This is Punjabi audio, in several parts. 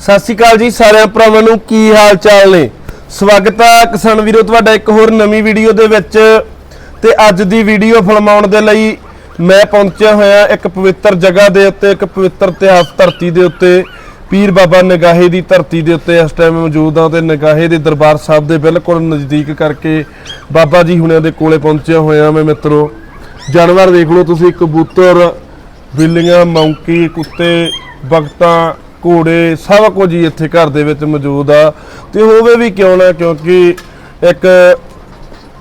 ਸਤਿ ਸ਼੍ਰੀ ਅਕਾਲ ਜੀ ਸਾਰਿਆਂ ਭਰਾਵਾਂ ਨੂੰ, ਕੀ ਹਾਲ ਚਾਲ ਨੇ? ਸਵਾਗਤ ਹੈ ਕਿਸਾਨ ਵੀਰੋ, ਤੁਹਾਡਾ ਇੱਕ ਹੋਰ ਨਵੀਂ ਵੀਡੀਓ ਦੇ ਵਿੱਚ। ਤੇ ਅੱਜ ਦੀ ਵੀਡੀਓ ਫਿਲਮਾਉਣ ਦੇ ਲਈ ਮੈਂ ਪਹੁੰਚਿਆ ਹੋਇਆ ਇੱਕ ਪਵਿੱਤਰ ਜਗ੍ਹਾ ਦੇ ਉੱਤੇ, ਇੱਕ ਪਵਿੱਤਰ ਇਤਿਹਾਸ ਧਰਤੀ ਦੇ ਉੱਤੇ। ਪੀਰ ਬਾਬਾ ਨਗਾਹੇ ਦੀ ਧਰਤੀ ਦੇ ਉੱਤੇ ਇਸ ਟਾਈਮ ਮੌਜੂਦ ਹਾਂ ਤੇ ਨਗਾਹੇ ਦੇ ਦਰਬਾਰ ਸਾਹਿਬ ਦੇ ਬਿਲਕੁਲ ਨਜ਼ਦੀਕ ਕਰਕੇ ਬਾਬਾ ਜੀ ਹੁਣਿਆਂ ਦੇ ਕੋਲੇ ਪਹੁੰਚਿਆ ਹੋਇਆ ਮੈਂ ਮਿੱਤਰੋ। ਜਾਨਵਰ ਦੇਖ ਲਓ ਤੁਸੀਂ, ਕਬੂਤਰ, ਬਿੱਲੀਆਂ, ਮੌਂਕੀ, ਕੁੱਤੇ ਬਗਤਾਂ ਘੋੜੇ, ਸਭ ਕੁਝ ਹੀ ਇੱਥੇ ਘਰ ਦੇ ਵਿੱਚ ਮੌਜੂਦ ਆ। ਤੇ ਹੋਵੇ ਵੀ ਕਿਉਂ ਨਾ, ਕਿਉਂਕਿ ਇੱਕ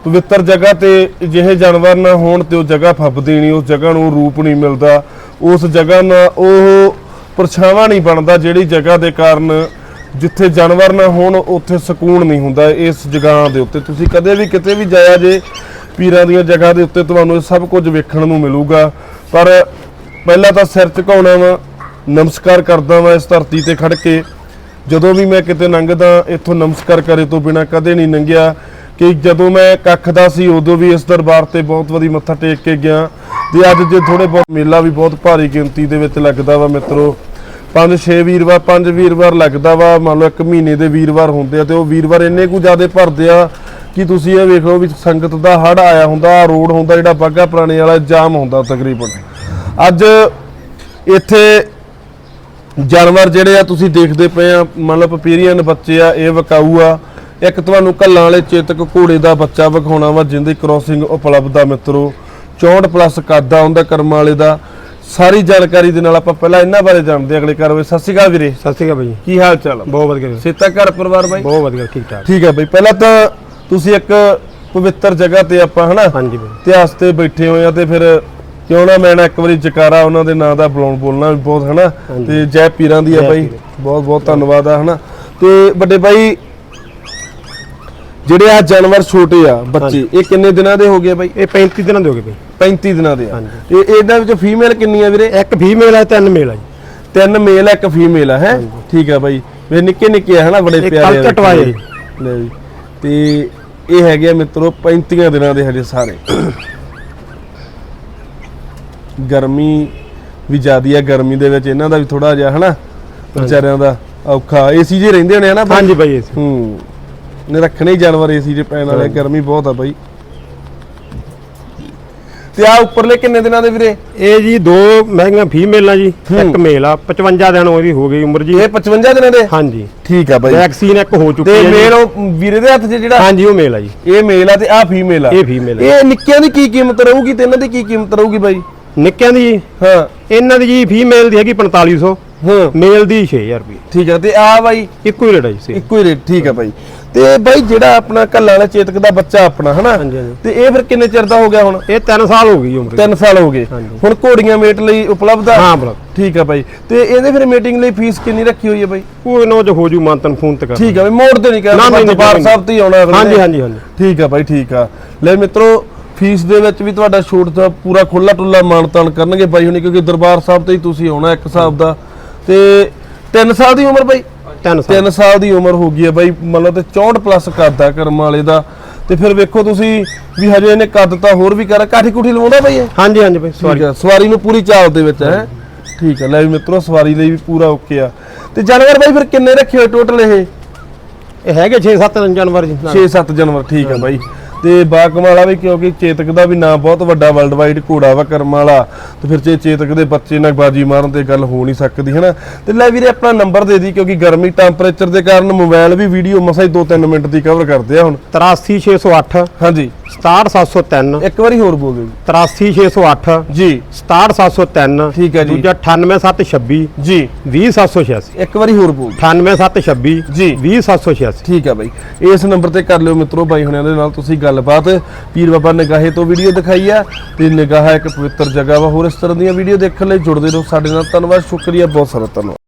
ਪਵਿੱਤਰ ਜਗ੍ਹਾ ਤੇ ਜਿਹੇ ਜਾਨਵਰ ਨਾ ਹੋਣ ਤੇ ਉਹ ਜਗ੍ਹਾ ਫੱਬਦੀ ਨਹੀਂ, ਉਸ ਜਗ੍ਹਾ ਨੂੰ ਰੂਪ ਨਹੀਂ ਮਿਲਦਾ। ਉਸ ਜਗ੍ਹਾ ਨਾਲ ਉਹ ਪਰਛਾਵਾਂ ਨਹੀਂ ਬਣਦਾ ਜਿਹੜੀ ਜਗ੍ਹਾ ਦੇ ਕਾਰਨ ਜਿੱਥੇ ਜਾਨਵਰ ਨਾ ਹੋਣ, ਉੱਥੇ ਸਕੂਨ ਨਹੀਂ ਹੁੰਦਾ ਇਸ ਜਗ੍ਹਾ ਦੇ ਉੱਤੇ। ਤੁਸੀਂ ਕਦੇ ਵੀ ਕਿਤੇ ਵੀ ਜਾਇਆ ਜੇ, ਪੀਰਾਂ ਦੀਆਂ ਜਗ੍ਹਾ ਦੇ ਉੱਤੇ ਤੁਹਾਨੂੰ ਇਹ ਸਭ ਕੁਝ ਵੇਖਣ ਨੂੰ ਮਿਲੂਗਾ। ਪਰ ਪਹਿਲਾਂ ਤਾਂ ਸਿਰ ਝੁਕਾਉਣਾ ਵਾ ਨਮਸਕਾਰ ਕਰਦਾ ਵਾਂ ਇਸ ਧਰਤੀ ਤੇ ਖੜ ਕੇ। ਜਦੋਂ ਵੀ ਮੈਂ ਕਿਤੇ ਲੰਘਦਾ, ਇੱਥੋਂ ਨਮਸਕਾਰ ਕਰੇ ਤੋਂ ਬਿਨਾ ਕਦੇ ਨਹੀਂ ਲੰਘਿਆ ਕਿ ਜਦੋਂ ਮੈਂ ਕੱਖ ਦਾ ਸੀ, ਉਦੋਂ ਵੀ ਇਸ ਦਰਬਾਰ ਤੇ ਬਹੁਤ ਵਾਰੀ ਮੱਥਾ ਟੇਕ ਕੇ ਗਿਆ। ਤੇ ਅੱਜ ਜੇ ਥੋੜੇ ਬਹੁਤ ਮੇਲਾ ਵੀ ਬਹੁਤ ਭਾਰੀ ਗਿਣਤੀ ਦੇ ਵਿੱਚ ਲੱਗਦਾ ਵਾ ਮਿੱਤਰੋ। ਪੰਜ, ਛੇ ਵੀਰਵਾਰ, ਪੰਜ ਵੀਰਵਾਰ ਲੱਗਦਾ ਵਾ। ਮੰਨ ਲਓ ਇੱਕ ਮਹੀਨੇ ਦੇ ਵੀਰਵਾਰ ਹੁੰਦੇ ਆ ਤੇ ਉਹ ਵੀਰਵਾਰ ਇੰਨੇ ਕੁ ਜ਼ਿਆਦੇ ਭਰਦੇ ਆ ਕਿ ਤੁਸੀਂ ਇਹ ਵੇਖ ਲਓ ਵੀ ਸੰਗਤ ਦਾ ਹੜ ਆਇਆ ਹੁੰਦਾ ਰੋਡ ਹੁੰਦਾ ਜਿਹੜਾ ਬਾਗਾ ਪੁਰਾਣੇ ਵਾਲਾ ਜਾਮ ਹੁੰਦਾ ਤਕਰੀਬਨ। ਅੱਜ ਇੱਥੇ ਜਾਨਵਰ ਜਿਹੜੇ ਆ ਤੁਸੀਂ ਦੇਖਦੇ ਪਏ ਆ ਮੰਨ ਲਓ ਪਪੀਰੀਅਨ ਬੱਚੇ ਆ ਇਹ ਵਿਕਾਊ ਆ। ਇੱਕ ਤੁਹਾਨੂੰ ਕੱਲਾਂ ਵਾਲੇ ਚੇਤਕ ਘੋੜੇ ਦਾ ਬੱਚਾ ਵਿਖਾਉਣਾ ਵਾ ਜਿੰਦੀ ਕ੍ਰੋਸਿੰਗ ਉਪਲਬਧ ਆ ਮਿੱਤਰੋ। 64 ਪਲੱਸ ਕੱਦ ਆ ਉਹਦਾ ਕਰਮ ਵਾਲੇ ਦਾ। ਸਾਰੀ ਜਾਣਕਾਰੀ ਦੇ ਨਾਲ ਆਪਾਂ ਪਹਿਲਾਂ ਇਹਨਾਂ ਬਾਰੇ ਜਾਣਦੇ ਹਾਂ ਅਗਲੇ ਘਰ ਵਿੱਚ ਸਤਿ ਸ਼੍ਰੀ ਅਕਾਲ ਵੀਰੇ। ਸਤਿ ਸ਼੍ਰੀ ਅਕਾਲ ਭਾਈ ਕੀ ਹਾਲ ਚਾਲ ਆ? ਬਹੁਤ ਵਧੀਆ ਜੀ। ਸੇਤਾ ਘਰ ਪਰਿਵਾਰ ਬਾਈ? ਬਹੁਤ ਵਧੀਆ ਠੀਕ ਠਾਕ। ਠੀਕ ਹੈ ਬਾਈ। ਪਹਿਲਾਂ ਤਾਂ ਤੁਸੀਂ ਇੱਕ ਪਵਿੱਤਰ ਜਗ੍ਹਾ ਤੇ ਆਪਾਂ ਹਨਾ ਹਾਂਜੀ ਇਤਿਹਾਸ ਤੇ ਬੈਠੇ ਹੋਏ ਆ ਤੇ ਫਿਰ ਕਿਉਂ ਨਾ ਮੈਂ ਨਾ ਇੱਕ ਵਾਰੀ ਜਕਾਰਾ ਉਹਨਾਂ ਦੇ ਨਾਂ ਦਾ ਬੁਲਾਉਣ ਬੋਲਣਾ ਵੀ ਬਹੁਤ ਹਨਾ। ਤੇ ਜੈ ਪੀਰਾਂ ਦੀ ਆ ਜੈ ਬਾਈ। ਬਹੁਤ ਬਹੁਤ ਧੰਨਵਾਦ ਆ ਹਨਾ? ਤੇ ਵੱਡੇ ਬਾਈ ਜਿਹੜੇ ਆ ਜਾਨਵਰ ਛੋਟੇ ਆ ਬੱਚੇ ਇਹ ਕਿੰਨੇ ਦਿਨਾਂ ਦੇ ਹੋ ਗਏ ਬਾਈ? ਇਹ 35 ਦਿਨਾਂ ਦੇ ਹੋ ਗਏ ਭਾਈ 35 ਦਿਨਾਂ ਦੇ ਆ। ਤੇ ਇਹਨਾਂ ਵਿੱਚ ਫੀਮੇਲ ਕਿੰਨੀ ਆ ਵੀਰੇ? ਇੱਕ ਫੀਮੇਲ ਹੈ ਤਿੰਨ ਮੇਲ ਜੀ। ਤਿੰਨ ਮੇਲ ਆ ਇੱਕ ਫੀਮੇਲ ਆ ਹੈ? ਠੀਕ ਆ ਬਾਈ। ਵੇ ਨਿੱਕੇ ਨਿੱਕੇ ਆ ਹਨਾ? ਬੜੇ ਪਿਆਰੇ ਕੱਲ੍ਹ ਕਟਵਾਏ ਜੀ। ਲੈ ਵੀ ਤੇ ਇਹ ਹੈਗੇ ਆ ਮਿੱਤਰੋ 35 ਦਿਨਾਂ ਦੇ ਹਜੇ ਸਾਰੇ। ਗਰਮੀ ਵੀ ਜ਼ਿਆਦੀ ਆ ਗਰਮੀ ਦੇ ਵਿੱਚ ਇਹਨਾਂ ਦਾ ਵੀ ਥੋੜਾ ਜਿਹਾ ਹਨਾ ਵਿਚਾਰਿਆਂ ਦਾ ਔਖਾ। ਏਸੀ ਹੀ ਰਹਿੰਦੇ ਹੋਣੇ ਹਨਾ ਬਾਈ? ਹਾਂਜੀ ਭਾਈ ਇਹ ਹੂੰ। ਨੇ ਰੱਖਣੇ ਹੀ ਜਾਨਵਰ ਏਸੀ 'ਚ ਪੈਣ ਵਾਲੇ ਗਰਮੀ ਬਹੁਤ ਆ ਬਾਈ। ਤੇ ਆ ਉੱਪਰਲੇ ਕਿੰਨੇ ਦਿਨਾਂ ਦੇ ਵੀਰੇ? ਇਹ ਜੀ ਦੋ ਮਹਿੰਗੀਆਂ ਫੀਮੇਲਾਂ ਜੀ ਇੱਕ ਮੇਲ ਆ 55 ਦਿਨ ਉਹਦੀ ਹੋ ਗਈ ਉਮਰ ਜੀ। ਇਹ 55 ਦਿਨਾਂ ਦੇ? ਹਾਂਜੀ। ਠੀਕ ਆ ਬਾਈ। ਵੈਕਸੀਨ ਇੱਕ ਹੋ ਚੁੱਕੀ ਤੇ ਹੈ ਜੀ। ਮੇਲ ਉਹ ਵੀਰੇ ਦੇ ਹੱਥ 'ਚ ਜਿਹੜਾ? ਹਾਂਜੀ ਉਹ ਮੇਲ ਆ ਜੀ। ਇਹ ਮੇਲ ਆ ਤੇ ਆ ਫੀਮੇਲ ਆ। ਇਹ female ਆ। ਇਹ ਨਿੱਕਿਆਂ ਦੀ ਕੀ ਕੀਮਤ ਰਹੂਗੀ ਤੇ ਇਹਨਾਂ ਦੀ ਕੀ ਕੀਮਤ ਰਹੂਗੀ ਬਾਈ? ਨਿੱਕਿਆਂ ਦੀ ਜੀ, ਹਾਂ। ਇਹਨਾਂ ਦੀ ਜੀ ਫੀਮੇਲ ਦੀ ਹੈਗੀ 4500 ਹਾਂ। ਮੇਲ ਦੀ 6000 ਰੁਪਏ। ਠੀਕ ਆ ਤੇ ਆ ਬਾਈ? ਇੱਕੋ ਹੀ ਰੇਟ ਹੈ ਜੀ same। ਇੱਕੋ ਹੀ ਰੇਟ ਠੀਕ ਆ ਬਾਈ। ਤੇ ਬਾਈ ਜਿਹੜਾ ਆਪਣਾ ਕੱਲਾ ਵਾਲਾ ਚੇਤਕ ਦਾ ਬੱਚਾ ਆਪਣਾ ਹਨਾ? ਹਾਂਜੀ, ਹਾਂਜੀ। ਤੇ ਇਹ ਫਿਰ ਕਿੰਨੇ ਚਿਰ ਦਾ ਹੋ ਗਿਆ ਹੁਣ? ਇਹ 3 ਸਾਲ ਹੋ ਗਈ ਜੀ ਉਮਰ 3 ਸਾਲ ਹੋ ਗਏ। ਹਾਂਜੀ। ਹੁਣ ਘੋੜੀਆਂ ਮੇਟ ਲਈ ਉਪਲਬਧ ਆ? ਹਾਂ ਬਲਕ ਠੀਕ ਆ ਬਾਈ। ਤੇ ਇਹਦੇ ਫਿਰ ਮੀਟਿੰਗ ਲਈ ਫੀਸ ਕਿੰਨੀ ਰੱਖੀ ਹੋਈ ਹੈ ਬਾਈ? ਉਹ ਨੋ ਜੋ ਹੋ ਜੂ ਮਾਨਤਨ ਫੋਨ ਤੇ ਕਰ ਠੀਕ ਬਾਈ ਮੋੜ ਤੇ ਨਹੀਂ ਨਾ, ਨਹੀਂ, ਨਹੀਂ। ਸਾਹਿਬ ਤੇ ਹੀ ਆਉਣਾ ਅਗਲੇ ਹਾਂਜੀ ਨੇ। ਹਾਂਜੀ ਹਾਂਜੀ। ਠੀਕ ਆ ਬਾਈ ਠੀਕ ਆ। ਲੈ ਮਿੱਤਰੋ ਫੀਸ ਦੇ ਵਿੱਚ ਵੀ ਤੁਹਾਡਾ ਛੋਟ ਦਾ ਪੂਰਾ ਖੁੱਲਾ ਟੁੱਲਾ ਮਾਨਤਾਨ ਕਰਨਗੇ ਬਾਈ ਹੁਣੀ ਕਿਉਂਕਿ ਦਰਬਾਰ ਸਾਹਿਬ ਤੇ ਹੀ ਤੁਸੀਂ ਆਉਣਾ ਇੱਕ ਹਿਸਾਬ ਦਾ। ਤੇ 3 ਸਾਲ ਦੀ ਉਮਰ ਬਾਈ? 3 ਸਾਲ। 3 ਸਾਲ ਦੀ ਉਮਰ ਹੋ ਗਈ ਹੈ ਬਾਈ ਮਤਲਬ ਤੇ 64 ਪਲੱਸ ਆ ਕਰਮ ਵਾਲੇ ਦਾ। ਤੇ ਫਿਰ ਵੇਖੋ ਤੁਸੀਂ ਵੀ ਹਜੇ ਇਹਨੇ ਕੱਦ ਤਾਂ ਹੋਰ ਵੀ ਕਰ ਕਾਠੀ ਕੁਠੀ ਲਵਾਉਂਦਾ ਬਾਈ ਇਹ? ਹਾਂਜੀ ਹਾਂਜੀ ਭਾਈ ਠੀਕ ਸੌਰੀ ਆ ਸਵਾਰੀ ਨੂੰ ਪੂਰੀ ਚਾਲ ਦੇ ਵਿੱਚ ਹੈ। ਠੀਕ ਆ ਲੈ ਵੀ ਮਿੱਤਰੋ ਸਵਾਰੀ ਲਈ ਵੀ ਪੂਰਾ ਓਕੇ ਆ। ਤੇ ਜਾਨਵਰ ਬਾਈ ਫਿਰ ਕਿੰਨੇ ਰੱਖੇ ਹੋਏ ਟੋਟਲ ਇਹ? ਇਹ ਹੈਗੇ 6-7 ਜਾਨਵਰ ਜੀ। 6-7 ਜਾਨਵਰ ਠੀਕ ਆ ਬਾਈ। ਤੇ ਬਾਕਮਾਲਾ ਵੀ ਕਿਉਂਕਿ ਚੇਤਕ ਦਾ ਵੀ ਨਾਂ ਬਹੁਤ ਵੱਡਾ ਵਰਲਡ ਵਾਈਡ ਘੋੜਾ ਵਾ ਕਰਮ ਵਾਲਾ ਤੇ ਫਿਰ ਜੇ ਚੇਤਕ ਦੇ ਬੱਚੇ ਨਾਲ ਬਾਜੀ ਮਾਰਨ ਤੇ ਗੱਲ ਹੋ ਨਹੀਂ ਸਕਦੀ ਹਨਾ? ਤੇ ਲੈ ਵੀਰੇ ਆਪਣਾ ਨੰਬਰ ਦੇ ਦੀ ਕਿਉਂਕਿ ਗਰਮੀ ਟੈਂਪਰੇਚਰ ਦੇ ਕਾਰਨ ਮੋਬਾਈਲ ਵੀ ਵੀਡੀਓ ਮਸਾ ਹੀ 2-3 ਮਿੰਟ ਦੀ ਕਵਰ ਕਰਦੇ ਆ ਹੁਣ। 83608 ਹਾਂਜੀ। 67703 ਇੱਕ ਵਾਰੀ ਹੋਰ ਬੋਲ ਦਿਓ 83608 ਜੀ। 67703 ਠੀਕ ਹੈ ਜੀ। ਦੂਜਾ 98726 ਜੀ। 20786 ਇੱਕ ਵਾਰੀ ਹੋਰ ਬੋਲ 98726 ਜੀ। 20786 ਠੀਕ ਆ ਬਾਈ। ਇਸ ਨੰਬਰ ਤੇ ਕਰ ਲਿਓ ਮਿੱਤਰੋ ਬਾਈ ਹੁਣਿਆਂ ਦੇ ਨਾਲ ਤੁਸੀਂ ਗੱਲਬਾਤ। ਪੀਰ ਬਾਬਾ ਨਿਗਾਹੇ ਤੋਂ ਵੀਡੀਓ ਦਿਖਾਈ ਆ ਤੇ ਨਿਗਾਹ ਇੱਕ ਪਵਿੱਤਰ ਜਗ੍ਹਾ ਵਾ। ਹੋਰ ਇਸ ਤਰ੍ਹਾਂ ਦੀਆਂ ਵੀਡੀਓ ਦੇਖਣ ਲਈ ਜੁੜਦੇ ਰਹੋ ਸਾਡੇ ਨਾਲ। ਧੰਨਵਾਦ ਸ਼ੁਕਰੀਆ ਬਹੁਤ ਸਾਰਾ ਧੰਨਵਾਦ।